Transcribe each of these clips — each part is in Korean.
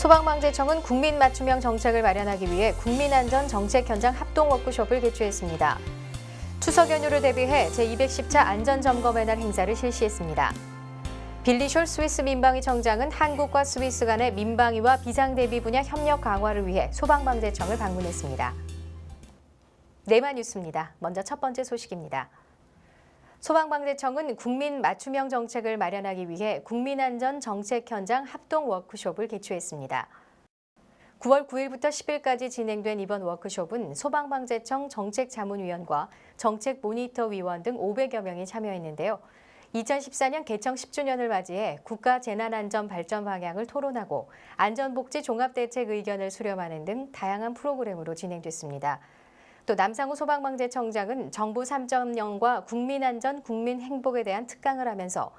소방방재청은 국민 맞춤형 정책을 마련하기 위해 국민안전 정책 현장 합동 워크숍을 개최했습니다. 추석 연휴를 대비해 제210차 안전점검의 날 행사를 실시했습니다. 빌리숄 스위스 민방위 청장은 한국과 스위스 간의 민방위와 비상대비 분야 협력 강화를 위해 소방방재청을 방문했습니다. 네마 뉴스입니다. 먼저 첫 번째 소식입니다. 소방방재청은 국민 맞춤형 정책을 마련하기 위해 국민안전 정책 현장 합동 워크숍을 개최했습니다. 9월 9일부터 10일까지 진행된 이번 워크숍은 소방방재청 정책자문위원과 정책모니터위원 등 500여 명이 참여했는데요. 2014년 개청 10주년을 맞이해 국가 재난안전 발전 방향을 토론하고 안전복지 종합대책 의견을 수렴하는 등 다양한 프로그램으로 진행됐습니다. 또 남상우 소방방재청장은 정부 3.0과 국민안전, 국민행복에 대한 특강을 하면서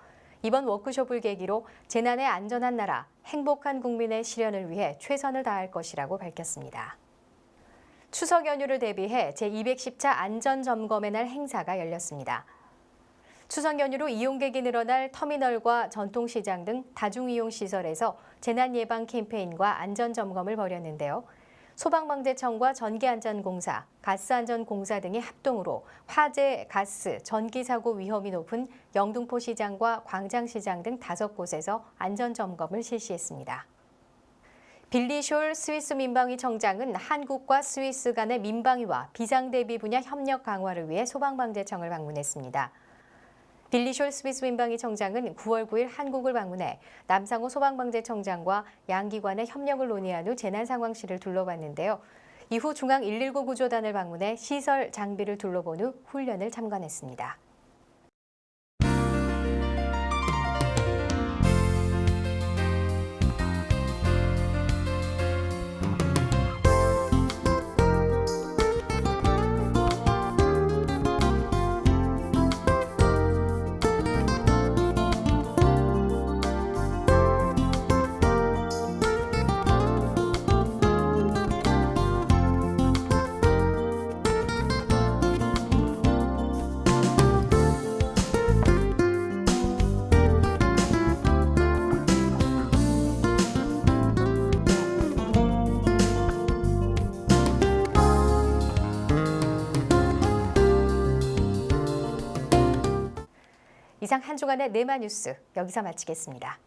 이번 워크숍을 계기로 재난의 안전한 나라, 행복한 국민의 실현을 위해 최선을 다할 것이라고 밝혔습니다. 추석 연휴를 대비해 제210차 안전점검의 날 행사가 열렸습니다. 추석 연휴로 이용객이 늘어날 터미널과 전통시장 등 다중이용시설에서 재난 예방 캠페인과 안전점검을 벌였는데요. 소방방재청과 전기안전공사, 가스안전공사 등이 합동으로 화재, 가스, 전기 사고 위험이 높은 영등포 시장과 광장시장 등 다섯 곳에서 안전점검을 실시했습니다. 빌리 숄 스위스 민방위 청장은 한국과 스위스 간의 민방위와 비상대비 분야 협력 강화를 위해 소방방재청을 방문했습니다. 빌리 숄 스위스 민방위 청장은 9월 9일 한국을 방문해 남상호 소방방재청장과 양기관의 협력을 논의한 후 재난 상황실을 둘러봤는데요. 이후 중앙 119 구조단을 방문해 시설 장비를 둘러본 후 훈련을 참관했습니다. 이상 한 주간의 네마 뉴스 여기서 마치겠습니다.